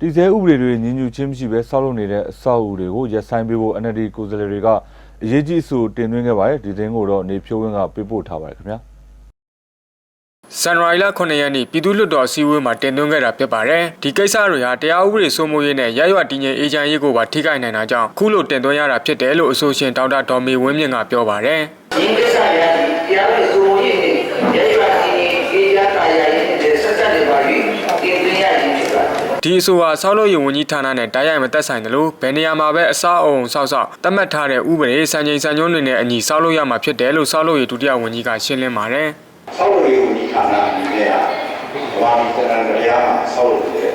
တည်ဆဲဥပဒေတွေညီညွတ်ခြင်းမရှိဘဲဆောက်လုပ်နေတဲ့အဆောက်အဦတွေကိုရပ်ဆိုင်းပေးဖို့ NLD ကိုယ်စားလှယ်တွေကအရေးကြီးအဆိုတင်သွင်းခဲ့ပါတယ်ဒီသတင်းကိုတော့နေဖြိုးဝင်းကပေးပို့ထားပါတယ်ခင်ဗျာဇန်နဝါရီလ9ရက်နေ့ပြည်သူ့လွှတ်တော်အစည်းအဝေးမှာတင်သွင်းခဲ့တာဖြစ်ပါတယ်။ဒီကိစ္စတွေဟာတရားဥပဒေစိုးမိုးရေးနဲ့ရရွတည်ငြိမ်အေဂျင့်ရေးကိုပါထိခိုက်နိုင်တာကြောင့်ခုလိုတင်သွင်းရတာဖြစ်တယ်လို့အဆိုရှင်ဒေါက်တာဒေါ်မေဝင်းမြင့်ကပြောပါတယ်ဒီကိစ္စရည်တရားဥပဒေစိုးမိုးရေးနဲ့ ဒီအဆိုဟာဆောက်လုပ်ရေးဝန်ကြီးဌာနနဲ့တိုက်ရိုက်မသက်ဆိုင်တယ်လို့ဘယ်နေရာမှာပဲအဆောက်အုံဆောက်ဆောက်သတ်မှတ်ထားတဲ့ဥပဒေစံချိန်စံညွှန်းတွေနဲ့အညီဆောက်လုပ်ရမှာဖြစ်တယ်လို့ဆောက်လုပ်ရေးဒုတိယဝန်ကြီးကရှင်းလင်းပါတယ်။ဆောက်လုပ်ရေးဝန်ကြီးဌာနအနေနဲ့ကဘာမှတန်တရားမှာဆောက်လုပ်တဲ့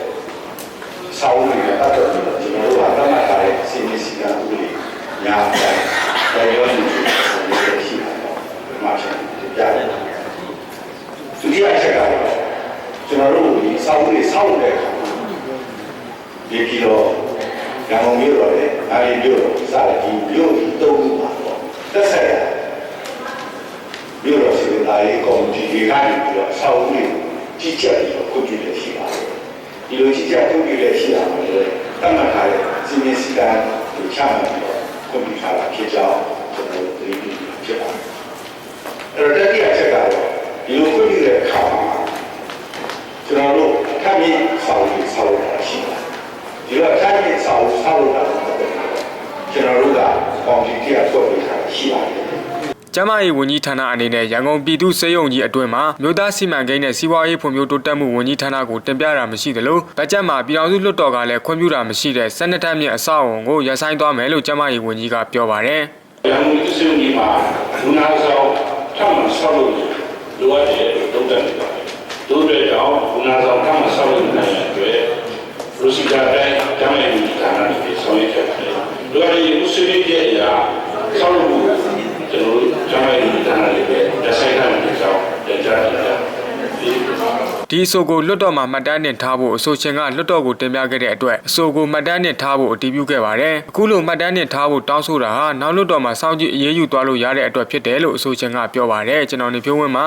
ဆောက်လုပ်ရေးပတ်သက်ပြီးတော့ကျွန်တော်တို့ကသတ်မှတ်ထားတဲ့စီမံစည်းကမ်းဥပဒေများတယ်။ဒါရောနေရှိတယ်ရှိတာပေါ့။မှဖြစ်ပြတယ်။ဒုတိယချက်ကတော့ကျွန်တော်တို့ဒီဆောက်လုပ်ရေးဆောက်လုပ်တဲ့အခါမှာ ဒီပြီးတော့ရန်ကုန်မြို့တော်နဲ့အားရမြို့တော်စတဲ့ဒီမြို့ဒီသုံးခုပါတော့တက်ဆက်ရမြို့တော်စီမံရေးကော်မတီတွေကနေပြီးတော့အဆောက်အဦတွေကြီးကြပ်ပြီးတော့ခွင့်ပြုလက်ရှိပါတယ်။ဒီလိုကြီးကြပ်ခွင့်ပြုလက်ရှိရမှာလေတတ်မှတ်ထားတဲ့စီမံစည်းကမ်းတွေချမှတ်ပြီးတော့ခွင့်ပြုထားတာဖြစ်ကြောင်းကျွန်တော်တို့သိပြီးဖြစ်ပါတယ်။အဲ့တော့တတိယချက်ကတော့ဒီလိုခွင့်ပြုတဲ့အခါမှာကျွန်တော်တို့အခက်ကြီးဆောက်ပြီးဆောက်တာရှိပါတယ်။ဒီလိုအခက်ကြီးဆောက်ဆောက်တာတော့ကျွန်တော် တို့ကကော်မတီကဖွဲ့ပေးထားတာရှိပါတယ်။ကျန်းမာရေးဝန်ကြီးဌာနအနေနဲ့ရန်ကုန်ပြည်သူ့စေယုံကြီးအတွင်းမှာမြို့သားစီမံကိန်းနဲ့စီးပွားရေးဖွံ့ဖြိုးတိုးတက်မှုဝန်ကြီးဌာနကိုတင်ပြတာမရှိသလိုဘတ်ဂျက်မှာပြည်ထောင်စုလွှတ်တော်ကလည်းခွင့်ပြုတာမရှိတဲ့စနစ်ထက်မြင့်အဆောက်အအုံကိုရပ်ဆိုင်းသွားမယ်လို့ကျန်းမာရေးဝန်ကြီးကပြောပါတယ်ရန်ကုန်ပြည်သူ့စစ်ကြီးမှာလူနာဆောင်ထပ်မံဆောက်လုပ်လိုအပ်တဲ့တုံ့တက်နေပါတယ်။တို့တွေကြောင့်လူနာဆောင်ထပ်မံဆောက်လုပ်နိုင်တဲ့အတွက်လူစီကတိုင်းတမ်းမယ့်ဒီဌာနတွေဆောင်ရွက်ခဲ့ပါတယ်။တို့ရဲ့ဥ စ္စရိရဲ့အရာဆောက်လုပ်မှုကျွန်တော်တို့တမ်းမယ့်ဒီဌာနတွေပဲတက်ဆိုင်တာမျိုးကြောင့်ကြားနေကြတယ်။ဒီအဆိုကိုလွှတ်တော်မှာမှတ်တမ်းတင်ထားဖို့အဆိုရှင်ကလွှတ်တော်ကိုတင်ပြခဲ့တဲ့အတွက်အဆိုကိုမှတ်တမ်းတင်ထားဖို့အတည်ပြုခဲ့ပါတယ်အခုလိုမှတ်တမ်းတင်ထားဖို့တောင်းဆိုတာဟာနောက်လွှတ်တော်မှာစောင့်ကြည့်အရေးယူသွားလို့ရတဲ့အတွက်ဖြစ်တယ်လို့အဆိုရှင်ကပြောပါတယ်ကျွန်တော်နေဖြိုးဝင်းမှာ